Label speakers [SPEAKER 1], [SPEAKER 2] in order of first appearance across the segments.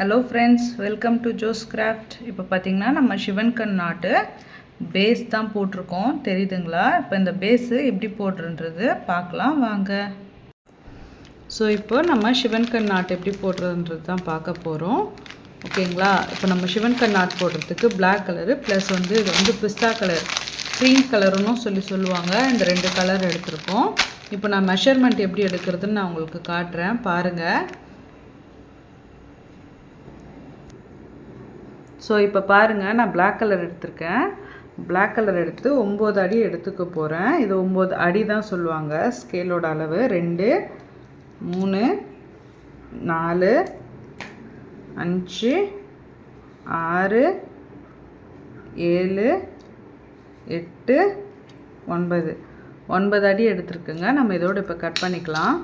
[SPEAKER 1] Hello friends welcome to Jo's craft இப்போ பார்த்தீங்கன்னா நம்ம சிவன்கண் நாட்டு பேஸ் தான் போட்டிருக்கோம். தெரியுதுங்களா? இப்போ இந்த பேஸு எப்படி போடுறன்றது பார்க்கலாம். வாங்க. ஸோ இப்போ நம்ம சிவன்கண் நாட்டு எப்படி போடுறதுன்றது தான் பார்க்க போகிறோம் ஓகேங்களா? இப்போ நம்ம சிவன்கண் நாட் போடுறதுக்கு பிளாக் கலரு ப்ளஸ் வந்து இது வந்து பிஸ்தா கலர் க்ரீம் கலருன்னு சொல்லி சொல்லுவாங்க. இந்த ரெண்டு கலர் எடுத்திருக்கோம். இப்போ நான் மெஷர்மெண்ட் எப்படி எடுக்கிறதுன்னு நான் உங்களுக்கு காட்டுறேன். பாருங்கள் ஸோ இப்போ பாருங்கள் நான் பிளாக் கலர் எடுத்திருக்கேன். பிளாக் கலர் எடுத்து ஒம்பது அடி எடுத்துக்க போகிறேன் இது ஒம்பது அடி தான் சொல்லுவாங்க. ஸ்கேலோட அளவு ரெண்டு மூணு நாலு அஞ்சு ஆறு ஏழு எட்டு ஒன்பது. ஒன்பது அடி எடுத்துருக்குங்க. நம்ம இதோடு இப்போ கட் பண்ணிக்கலாம்.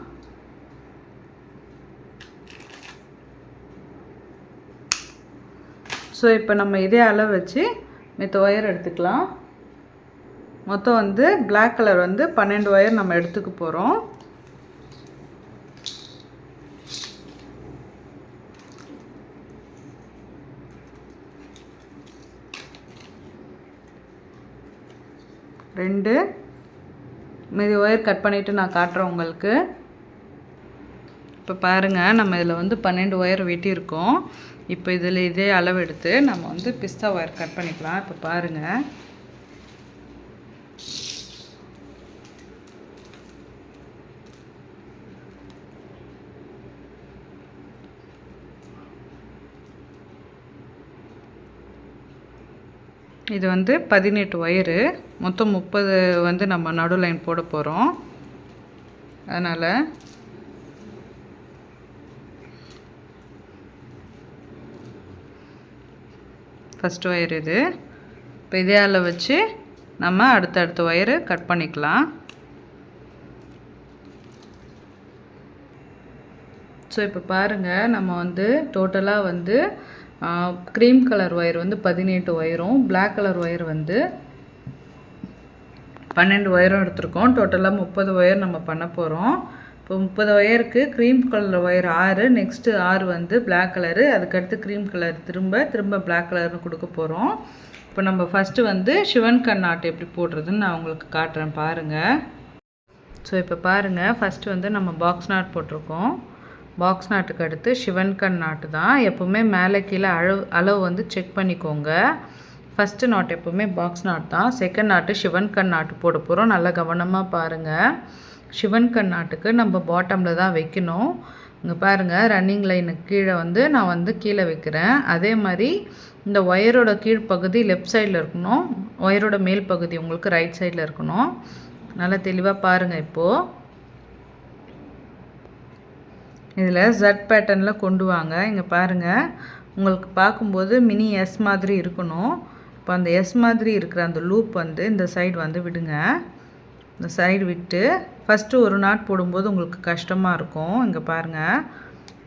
[SPEAKER 1] ஸோ இப்போ நம்ம இதே அளவு வச்சு மித்த ஒயர் எடுத்துக்கலாம். மொத்தம் வந்து பிளாக் கலர் வந்து பன்னெண்டு ஒயர் நம்ம எடுத்துக்க போகிறோம் ரெண்டு. மீதி ஒயர் கட் பண்ணிவிட்டு நான் காட்டுறேன் உங்களுக்கு. இப்போ பாருங்கள் நம்ம இதில் வந்து பன்னெண்டு ஒயர் வெட்டியிருக்கோம். இப்போ இதில் இதே அளவு எடுத்து நம்ம வந்து பிஸ்தா ஒயர் கட் பண்ணிக்கலாம். இப்போ பாருங்கள் இது வந்து பதினெட்டு ஒயரு மொத்தம் முப்பது வந்து நம்ம நடு லைன் போட போகிறோம் அதனால் ஃபஸ்ட் ஒயர் இது. இப்போ இதையால் வச்சு நம்ம அடுத்தடுத்த ஒயரு கட் பண்ணிக்கலாம். ஸோ இப்போ பாருங்கள் நம்ம வந்து டோட்டலாக வந்து க்ரீம் கலர் ஒயர் வந்து பதினெட்டு ஒயரும் பிளாக் கலர் ஒயர் வந்து பன்னெண்டு ஒயரும் எடுத்திருக்கோம். டோட்டலாக முப்பது ஒயர் நம்ம பண்ண போகிறோம் இப்போ முப்பது ஒயருக்கு க்ரீம் கலர் ஒயர் ஆறு நெக்ஸ்ட்டு ஆறு வந்து பிளாக் கலரு அதுக்கடுத்து க்ரீம் கலர் திரும்ப திரும்ப பிளாக் கலர்னு கொடுக்க போகிறோம் இப்போ நம்ம ஃபஸ்ட்டு வந்து சிவன் கண்ணாட்டு எப்படி போடுறதுன்னு நான் உங்களுக்கு காட்டுறேன் பாருங்கள் ஸோ இப்போ பாருங்கள் ஃபஸ்ட்டு வந்து நம்ம பாக்ஸ் நாட் போட்டிருக்கோம். பாக்ஸ் நாட்டுக்கு அடுத்து சிவன்கண் நாட்டு தான். எப்போவுமே மேலே கீழே அளவு அளவு வந்து செக் பண்ணிக்கோங்க. ஃபஸ்ட்டு நாட் எப்போவுமே பாக்ஸ் நாட் தான். செகண்ட் நாட்டு சிவன்கண் நாட்டு போட போகிறோம் நல்லா கவனமாக பாருங்கள் சிவன் கண்ணாட்டுக்கு நம்ம பாட்டமில் தான் வைக்கணும். இங்கே பாருங்கள் ரன்னிங் லைனுக்கு கீழே வந்து நான் வந்து கீழே வைக்கிறேன். அதே மாதிரி இந்த ஒயரோட கீழ்ப்பகுதி லெஃப்ட் சைடில் இருக்கணும். ஒயரோட மேல் பகுதி உங்களுக்கு ரைட் சைடில் இருக்கணும். நல்லா தெளிவாக பாருங்கள் இப்போது இதில் ஜட் பேட்டர்னில் கொண்டு வாங்க. இங்கே பாருங்கள் உங்களுக்கு பார்க்கும்போது மினி எஸ் மாதிரி இருக்கணும். இப்போ அந்த எஸ் மாதிரி இருக்கிற அந்த லூப் வந்து இந்த சைடு வந்து விடுங்க. இந்த சைடு விட்டு ஃபஸ்ட்டு ஒரு நாட் போடும்போது உங்களுக்கு கஷ்டமாக இருக்கும். இங்கே பாருங்கள்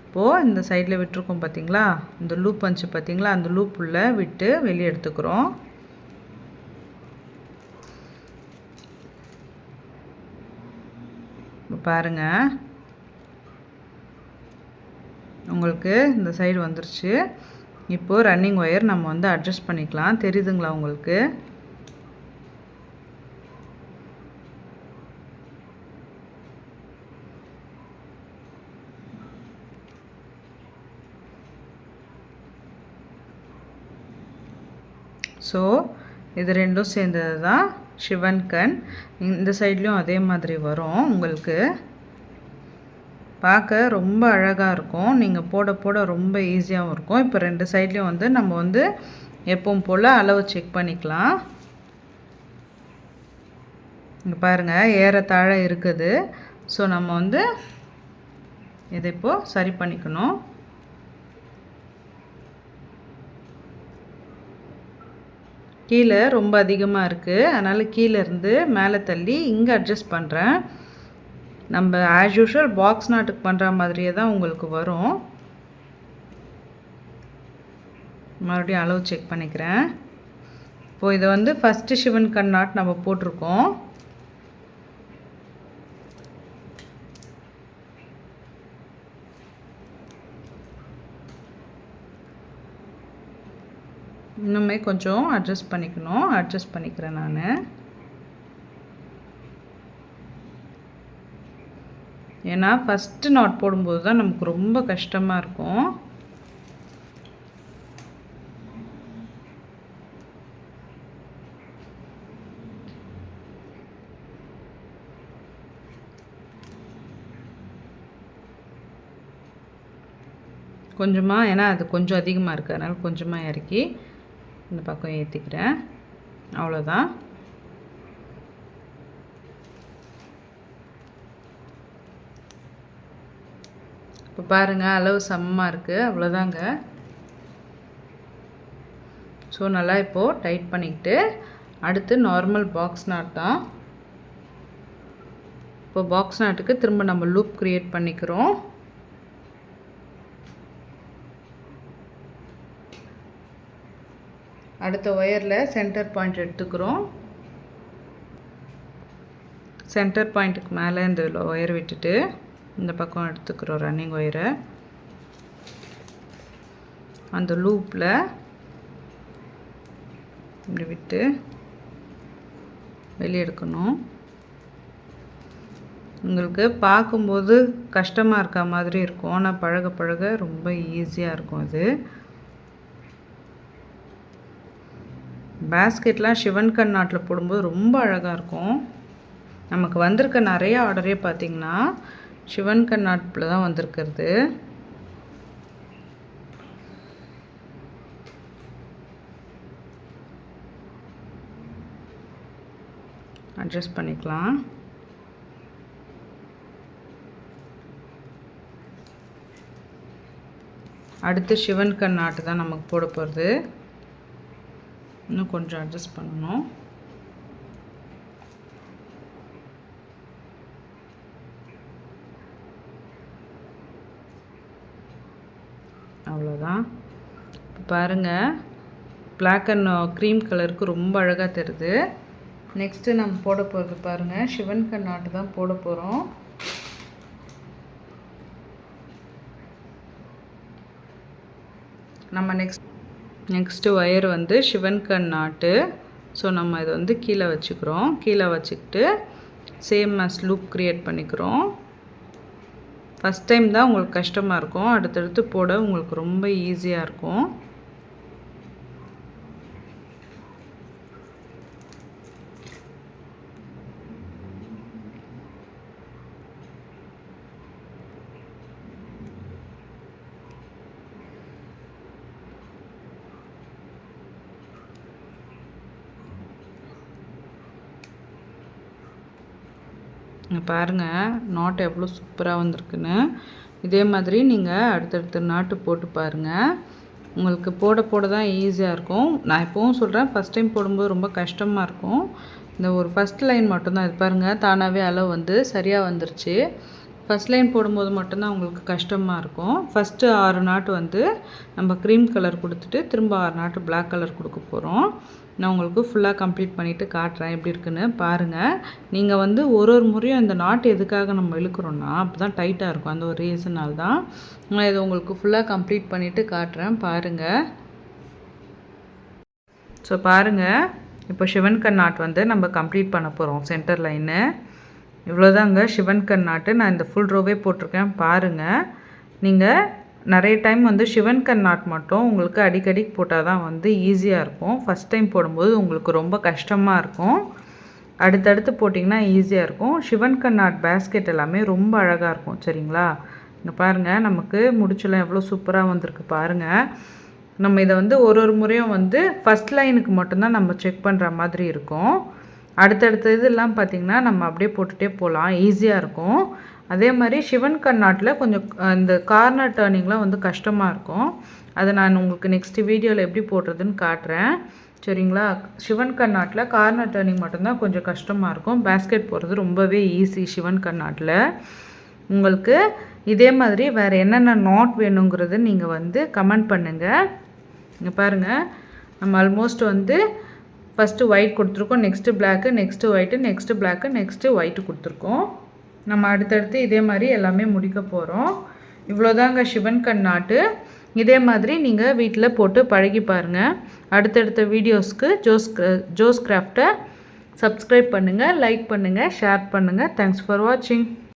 [SPEAKER 1] இப்போது இந்த சைடில் விட்டுருக்கோம் பார்த்தீங்களா இந்த லூப் வந்துச்சு பார்த்தீங்களா அந்த லூப் உள்ளே விட்டு வெளியே எடுத்துக்கிறோம். பாருங்கள் உங்களுக்கு இந்த சைடு வந்துருச்சு. இப்போது ரன்னிங் ஒயர் நம்ம வந்து அட்ஜஸ்ட் பண்ணிக்கலாம். தெரியுதுங்களா உங்களுக்கு? ஸோ இது ரெண்டும் சேர்ந்தது தான் சிவன் கண். இந்த சைட்லேயும் அதே மாதிரி வரும் உங்களுக்கு. பார்க்க ரொம்ப அழகாக இருக்கும். நீங்கள் போட போட ரொம்ப ஈஸியாகவும் இருக்கும். இப்போ ரெண்டு சைட்லேயும் வந்து நம்ம வந்து எப்பவும் போல் அளவு செக் பண்ணிக்கலாம். இங்கே பாருங்கள் ஏறத்தாழ இருக்குது. ஸோ நம்ம வந்து இதை இப்போது சரி பண்ணிக்கணும். கீழே ரொம்ப அதிகமாக இருக்குது அதனால் கீழே இருந்து மேலே தள்ளி இங்கே அட்ஜஸ்ட் பண்ணுறேன் நம்ம ஆஸ் யூஷுவல் பாக்ஸ் நாட்டுக்கு பண்ணுற மாதிரியே தான் உங்களுக்கு வரும். மறுபடியும் அளவு செக் பண்ணிக்கிறேன். இப்போது இதை வந்து ஃபஸ்ட்டு சிவன் கண் நாட் நம்ம போட்டிருக்கோம். இன்னுமே கொஞ்சம் அட்ஜஸ்ட் பண்ணிக்கணும் அட்ஜஸ்ட் பண்ணிக்கிறேன் நான். ஏன்னா ஃபஸ்ட்டு நாட் போடும்போது தான் நமக்கு ரொம்ப கஷ்டமாக இருக்கும். கொஞ்சமாக ஏன்னா அது கொஞ்சம் அதிகமாக இருக்குது அதனால் கொஞ்சமாக இறக்கி இந்த பக்கம் ஏற்றிக்கிறேன் அவ்வளோதான் இப்போ பாருங்கள் அளவு சமமாக இருக்குது அவ்வளோதாங்க ஸோ நல்லா இப்போது டைட் பண்ணிக்கிட்டு அடுத்து நார்மல் பாக்ஸ் நாட் தான். இப்போ பாக்ஸ் நாட்டுக்கு திரும்ப நம்ம லூப் க்ரியேட் பண்ணிக்கிறோம். அடுத்த ஒயரில் சென்டர் பாயிண்ட் எடுத்துக்கிறோம். சென்டர் பாயிண்ட்டுக்கு மேலே இந்த ஒயர் விட்டுட்டு இந்த பக்கம் எடுத்துக்கிறோம் ரன்னிங் ஒயரை. அந்த லூப்பில் இப்படி விட்டு வெளியே எடுக்கணும். உங்களுக்கு பார்க்கும்போது கஷ்டமாக இருக்க மாதிரி இருக்கும். ஆனால் பழக பழக ரொம்ப ஈஸியாக இருக்கும் அது பேஸ்கெட்லாம் சிவன் கண்ணாட்டில் போடும்போது ரொம்ப அழகாக இருக்கும். நமக்கு வந்திருக்க நிறைய ஆர்டரே பார்த்திங்கன்னா சிவன் கண்ணாட்டில் தான் வந்திருக்கிறது. அட்ஜஸ்ட் பண்ணிக்கலாம். அடுத்து சிவன் கண்ணாட்டு தான் நமக்கு போட போகிறது இன்னும் கொஞ்சம் அட்ஜஸ்ட் பண்ணணும். அவ்வளோதான் இப்போ பாருங்கள் பிளாக் அண்ட் க்ரீம் uh, கலருக்கு ரொம்ப அழகாக தருது நெக்ஸ்ட்டு நம்ம போட போகிறது பாருங்கள் சிவன் கண்ணாட்டு தான் போட போகிறோம் நம்ம நெக்ஸ்ட் நெக்ஸ்ட்டு ஒயர் வந்து சிவன்கண் நாட்டு. ஸோ நம்ம இதை வந்து கீழே வச்சுக்கிறோம். கீழே வச்சுக்கிட்டு சேம் அஸ் லூப் க்ரியேட் பண்ணிக்கிறோம். ஃபஸ்ட் டைம் தான் உங்களுக்கு கஷ்டமாக இருக்கும். அடுத்தடுத்து போட உங்களுக்கு ரொம்ப ஈஸியாக இருக்கும். பாருங்கள் நாட்டு எவ்வளோ சூப்பராக வந்திருக்குன்னு. இதே மாதிரி நீங்கள் அடுத்தடுத்த நாட்டு போட்டு பாருங்கள் உங்களுக்கு போட போட தான் ஈஸியாக இருக்கும். நான் எப்போவும் சொல்கிறேன் ஃபஸ்ட் டைம் போடும்போது ரொம்ப கஷ்டமாக இருக்கும். இந்த ஒரு ஃபஸ்ட் லைன் மட்டும்தான். இது பாருங்கள் தானாகவே அளவு வந்து சரியாக வந்துருச்சு. ஃபஸ்ட் லைன் போடும்போது மட்டும்தான் உங்களுக்கு கஷ்டமாக இருக்கும். ஃபஸ்ட்டு ஆறு நாட்டு வந்து நம்ம க்ரீம் கலர் கொடுத்துட்டு திரும்ப ஆறு நாட்டு பிளாக் கலர் கொடுக்க போகிறோம் நான் உங்களுக்கு ஃபுல்லாக கம்ப்ளீட் பண்ணிவிட்டு காட்டுறேன் எப்படி இருக்குன்னு பாருங்கள் நீங்கள் வந்து ஒரு ஒரு முறையும் இந்த நாட்டு எதுக்காக நம்ம இழுக்கிறோன்னா அப்போ தான் டைட்டாக இருக்கும். அந்த ஒரு ரீசனால் தான் நான் இதை உங்களுக்கு ஃபுல்லாக கம்ப்ளீட் பண்ணிவிட்டு காட்டுறேன் பாருங்கள் ஸோ பாருங்கள் இப்போ சிவன்கண் நாட் வந்து நம்ம கம்ப்ளீட் பண்ண போகிறோம் சென்டர் லைனு இவ்வளோதாங்க சிவன்கண் நாட்டு நான் இந்த ஃபுல் ரோவே போட்டிருக்கேன். பாருங்கள் நீங்கள் நிறைய டைம் வந்து சிவன் கண்ணாட் மட்டும் உங்களுக்கு அடிக்கடி போட்டால் தான் வந்து ஈஸியாக இருக்கும். ஃபஸ்ட் டைம் போடும்போது உங்களுக்கு ரொம்ப கஷ்டமாக இருக்கும். அடுத்தடுத்து போட்டிங்கன்னா ஈஸியாக இருக்கும். சிவன் கண்ணாட் பேஸ்கெட் எல்லாமே ரொம்ப அழகாக இருக்கும் சரிங்களா? இங்கே பாருங்கள் நமக்கு முடிச்செல்லாம் எவ்வளோ சூப்பராக வந்திருக்கு பாருங்கள் நம்ம இதை வந்து ஒரு ஒரு முறையும் வந்து ஃபஸ்ட் லைனுக்கு மட்டும்தான் நம்ம செக் பண்ணுற மாதிரி இருக்கும். அடுத்தடுத்த இதெல்லாம் பார்த்திங்கன்னா நம்ம அப்படியே போட்டுகிட்டே போகலாம். ஈஸியாக இருக்கும். அதே மாதிரி சிவன் கண்ணாட்டில் கொஞ்சம் இந்த கார்னர் டேர்னிங்லாம் வந்து கஷ்டமாக இருக்கும். அதை நான் உங்களுக்கு நெக்ஸ்ட் வீடியோவில் எப்படி போடுறதுன்னு காட்டுறேன். சரிங்களா? சிவன் கண்ணாட்டில் கார்னர் டேர்னிங் மட்டும்தான் கொஞ்சம் கஷ்டமாக இருக்கும். பேஸ்கெட் போடுறது ரொம்பவே ஈஸி சிவன் கண்ணாட்டில். உங்களுக்கு இதே மாதிரி வேறு என்னென்ன நாட் வேணுங்கிறது நீங்கள் வந்து கமெண்ட் பண்ணுங்கள் இங்கே பாருங்கள் நம்ம ஆல்மோஸ்ட் வந்து ஃபஸ்ட்டு ஒயிட் கொடுத்துருக்கோம் next black next white next black next white கொடுத்துருக்கோம். நம்ம அடுத்தடுத்து இதே மாதிரி எல்லாமே முடிக்க போகிறோம் இவ்வளோதாங்க சிவன் கண்ணாட்டு. இதே மாதிரி நீங்கள் வீட்டில் போட்டு பழகி பாருங்கள் அடுத்தடுத்த வீடியோஸ்க்கு ஜோஸ் ஜோஸ் கிராஃப்டை சப்ஸ்கிரைப் பண்ணுங்கள் லைக் பண்ணுங்கள் ஷேர் பண்ணுங்கள் தேங்க்ஸ் ஃபார் வாட்சிங்